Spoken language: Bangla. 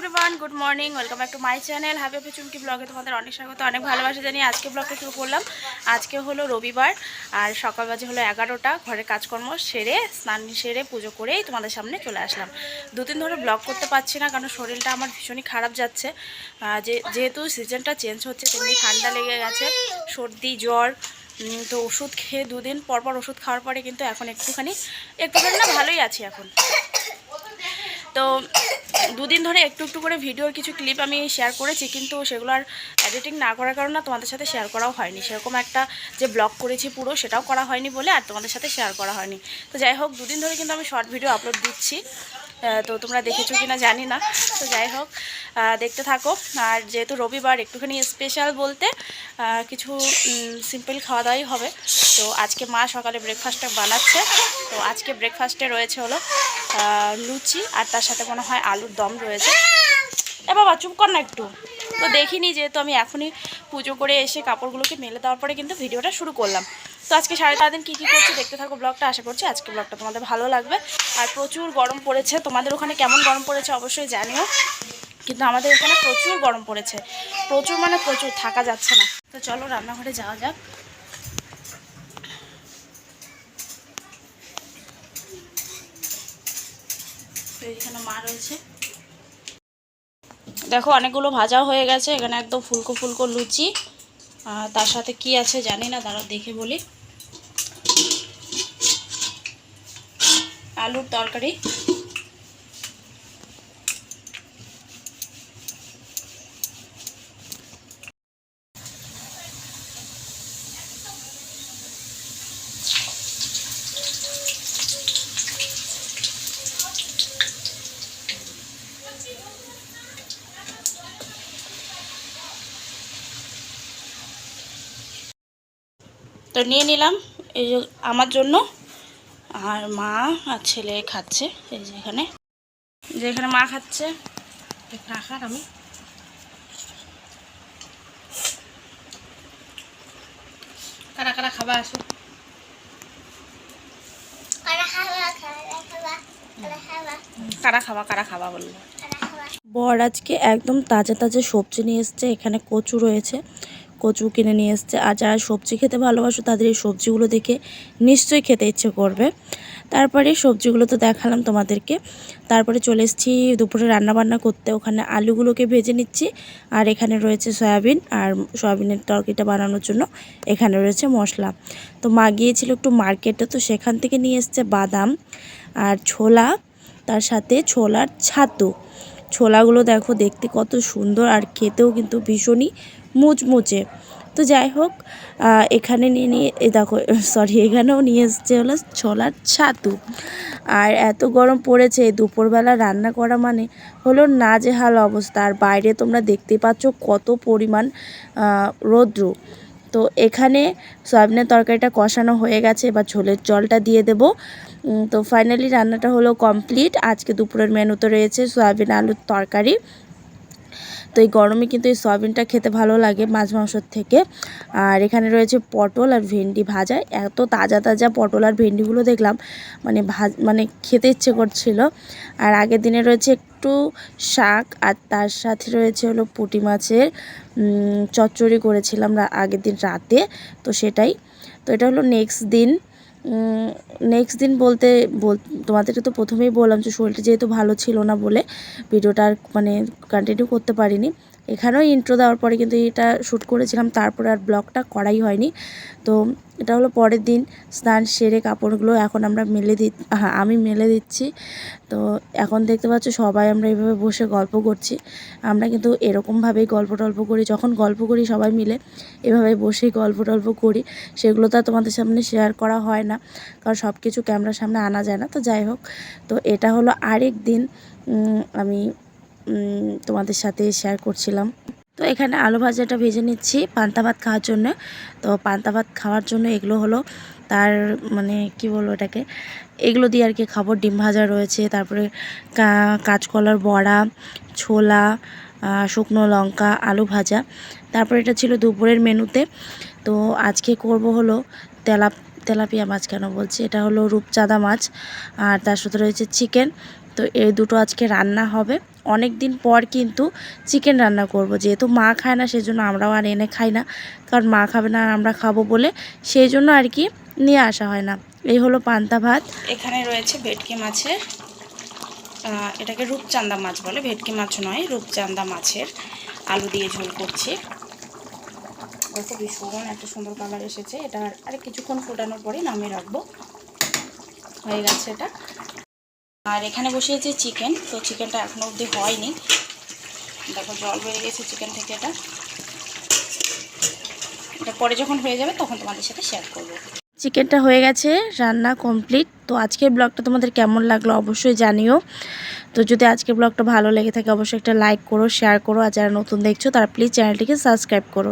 Everyone good morning welcome back to my channel happy happy Chumki ব্লগে তোমাদের অনেক স্বাগত, অনেক ভালোবাসা জানিয়ে আজকে ব্লগটা শুরু করলাম। আজকে হলো রবিবার, আর সকাল বাজে হলো এগারোটা ঘরের কাজকর্ম সেরে, স্নান সেরে, পুজো করেই তোমাদের সামনে চলে আসলাম। দুদিন ধরে ব্লগ করতে পারছি না, কারণ শরীরটা আমার ভীষণই খারাপ যাচ্ছে। যে, যেহেতু সিজনটা চেঞ্জ হচ্ছে, তেমনি ঠান্ডা লেগে গেছে, সর্দি, জ্বর তো ওষুধ খেয়ে দুদিন পর পর ওষুধ খাওয়ার পরে কিন্তু এখন একটুখানি একটুখানি না ভালোই আছি এখন। তো দুদিন ধরে একটু একটু করে ভিডিওর কিছু ক্লিপ আমি শেয়ার করেছি, কিন্তু সেগুলো আর এডিটিং না করার কারণে তোমাদের সাথে শেয়ার করাও হয়নি। সেরকম একটা যে ব্লগ করেছি পুরো, সেটাও করা হয়নি বলে আর তোমাদের সাথে শেয়ার করা হয়নি। তো যাই হোক, দুদিন ধরে কিন্তু আমি শর্ট ভিডিও আপলোড দিচ্ছি। তো তোমরা দেখেছ কি না জানি না। তো যাই হোক দেখতে থাকো। আর যেহেতু রবিবার, একটুখানি স্পেশাল বলতে কিছু সিম্পল খাওয়া দাওয়াই হবে। তো আজকে মা সকালে ব্রেকফাস্টটা বানাচ্ছে। তো আজকে ব্রেকফাস্টে রয়েছে হলো লুচি আর তার সাথে মনে হয় আলুর দম রয়েছে। এ বাবা, চুপ কর না একটু। তো দেখিনি যেহেতু আমি এখনই পুজো করে এসে কাপড়গুলোকে মেলে দেওয়ার পরে কিন্তু ভিডিওটা শুরু করলাম। তো আজকে সাড়ে চার দিন কী কী করছি দেখতে থাকো ব্লগটা, আশা করছি আজকে ব্লগটা তোমাদের ভালো লাগবে। আর প্রচুর গরম পড়েছে, তোমাদের ওখানে কেমন গরম পড়েছে অবশ্যই জানিও। কিন্তু আমাদের এখানে প্রচুর গরম পড়েছে। প্রচুর মানে প্রচুর, থাকা যাচ্ছে না। তো চলো রান্নাঘরে যাওয়া যাক। মা রয়েছে। দেখো, অনেকগুলো ভাজা হয়ে গেছে। এখানে একদম ফুলকো ফুলকো লুচি। তার সাথে কি আছে জানি না তারা দেখে বলি। আলুর তরকারি। তো নিয়ে নিলাম এই যে আমার জন্য। আর মা আর ছেলে খাচ্ছে এই যে এখানে। যে এখানে মা খাচ্ছে খাখার আমি। কারা কারা খাবার আসো। কারা খাবা খাবা কারা খাবা। কারা খাবা বলল। বর আজকে একদম তাজা তাজা সবজি নিয়ে এসছে এখানে কচু রয়েছে। কচু কিনে নিয়ে এসছে। আর যারা সবজি খেতে ভালোবাসো, তাদের এই সবজিগুলো দেখে নিশ্চয়ই খেতে ইচ্ছে করবে। তারপরে সবজিগুলো তো দেখালাম তোমাদেরকে। তারপরে চলে এসেছি দুপুরে রান্না বান্না করতে। ওখানে আলুগুলোকে ভেজে নিচ্ছি। আর এখানে রয়েছে সয়াবিন। আর সয়াবিনের তরকারিটা বানানোর জন্য এখানে রয়েছে মশলা। তো মা গিয়েছিল একটু মার্কেটে, তো সেখান থেকে নিয়ে এসছে বাদাম আর ছোলা, তার সাথে ছোলার ছাতু। ছোলাগুলো দেখো দেখতে কত সুন্দর আর খেতেও কিন্তু ভীষণই মুচমুচে। তো যাই হোক এখানে নিয়ে নিয়ে দেখো সরি এখানেও নিয়ে এসছে হলো ছোলার ছাতু। আর এত গরম পড়েছে, দুপুরবেলা রান্না করা মানে হলো নাজেহাল অবস্থা। আর বাইরে তোমরা দেখতে পাচ্ছ কত পরিমাণ রৌদ্র। তো এখানে সয়াবিনের তরকারিটা কষানো হয়ে গেছে, এবার ঝোলের জলটা দিয়ে দেবো। তো ফাইনালি রান্নাটা হলো কমপ্লিট আজকে দুপুরের মেনুতে রয়েছে সয়াবিন আলুর তরকারি। তো এই গরমে কিন্তু এই সয়াবিনটা খেতে ভালো লাগে মাছ মাংসর থেকে। আর এখানে রয়েছে পটল আর ভেন্ডি ভাজা। এত তাজা তাজা পটল আর ভেন্ডিগুলো দেখলাম মানে ভাজ মানে খেতে ইচ্ছে করছিল। আর আগের দিনে রয়েছে একটু শাক, আর তার সাথে রয়েছে হলো পুঁটি মাছের চচ্চড়ি করেছিলাম আগের দিন রাতে, তো সেটাই। তো এটা হলো নেক্সট দিন। নেক্সট দিন বলতে বল, তোমাদেরকে তো প্রথমেই বললাম যে শরীরটা যেহেতু ভালো ছিল না বলে ভিডিওটা আর মানে কন্টিনিউ করতে পারিনি। এখানেও ইন্ট্রো দেওয়ার পরে কিন্তু এটা শ্যুট করেছিলাম, তারপরে আর ব্লগটা করাই হয়নি। তো এটা হলো পরের দিন স্নান সেরে কাপড়গুলো এখন আমরা মেলে দি হ্যাঁ আমি মেলে দিচ্ছি। তো এখন দেখতে পাচ্ছ সবাই আমরা এইভাবে বসে গল্প করছি। আমরা কিন্তু এরকমভাবেই গল্প টল্প করি, যখন গল্প করি সবাই মিলে এভাবে বসেই গল্প টল্প করি। সেগুলো তো তোমাদের সামনে শেয়ার করা হয় না, কারণ সব কিছু ক্যামেরার সামনে আনা যায় না। তো যাই হোক, তো এটা হলো আরেক দিন আমি তোমাদের সাথে শেয়ার করছিলাম। তো এখানে আলু ভাজাটা ভেজে নিচ্ছি। পান্তা ভাত খাওয়ার জন্য। তো পান্তা ভাত খাওয়ার জন্য এগুলো হলো তার মানে কি বলব এটাকে? এগুলো দিয়ে আর কি খাব। ডিম ভাজা রয়েছে, তারপরে কাঁচকলার বড়া, ছোলা শুকনো লঙ্কা, আলু ভাজা। তারপরে এটা ছিল দুপুরের মেনুতে। তো আজকে করব হলো তেলা তেলাপিয়া মাছ কেন বলছি? এটা হলো রূপচাঁদা মাছ, আর তার সাথে রয়েছে চিকেন। তো এই দুটো আজকে রান্না হবে। অনেক দিন পর কিন্তু চিকেন রান্না করব। যেহেতু মা খায় না, সেজন্য আমরাও আর এনে খাই না। কারণ মা খাবে না আর আমরা খাব বলে সেই জন্য আর কি নিয়ে আসা হয় না। এই হলো পান্তা ভাত। এখানে রয়েছে ভেটকি মাছের এটাকে রূপচান্দা মাছ বলে। ভেটকি মাছ নয়, রূপচান্দা মাছের আলু দিয়ে ঝোল করছি। দেখো ভীষণ একটা সুন্দর কালার এসেছে। এটা আর- কিছুক্ষণ ফোটানোর পরে নামিয়ে রাখব। হয়ে গেছে এটা। আর এখানে বসিয়েছি চিকেন তো চিকেনটা এখনও অবধি হয়নি। দেখো, জল বেরিয়ে গেছে চিকেন থেকে এটা। এটা পরে যখন হয়ে যাবে, তখন তোমাদের সাথে শেয়ার করব। চিকেনটা হয়ে গেছে, রান্না কমপ্লিট তো আজকের ব্লগটা তোমাদের কেমন লাগল অবশ্যই জানিও। তো যদি আজকের ব্লগটা ভালো লেগে থাকে, অবশ্যই একটা লাইক করো শেয়ার করো। আর যারা নতুন দেখছ, তারা প্লিজ চ্যানেলটিকে সাবস্ক্রাইব করো।